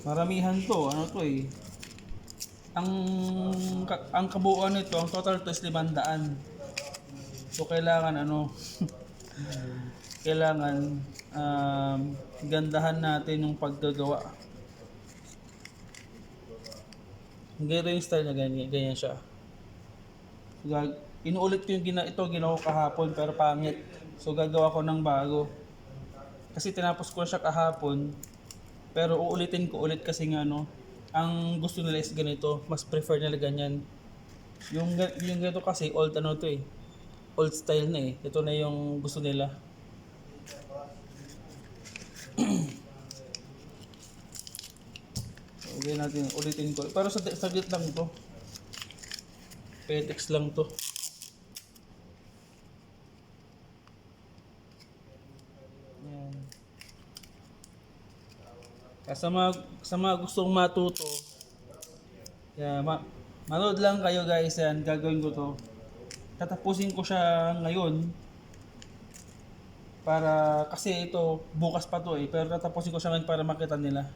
Maramihan to, ano to eh. Ang ang kabuuan nito, ang total to is 500. So kailangan ano kailangan um, gandahan natin yung paggagawa. Ganito yung style na ganyan, ganyan siya. Gag inuulit ko yung gina ito ginawa ko kahapon pero pangit. So gagawa ko ng bago. Kasi tinapos ko siya kahapon pero uulitin ko ulit kasi nga no, ang gusto nila is ganito, mas prefer nila ganyan. Yung yung ganito kasi old ano to eh. Old style na eh. Ito na yung gusto nila. Okay natin, ulitin ko. Pero sa saglit lang to. Petex lang to. Yan. Sa mga, sa mga gustong matuto, yeah, ma manood lang kayo guys yan, gagawin ko to. Tatapusin ko siya ngayon, para, kasi ito, bukas pa to eh, pero tatapusin ko siya ngayon para makita nila.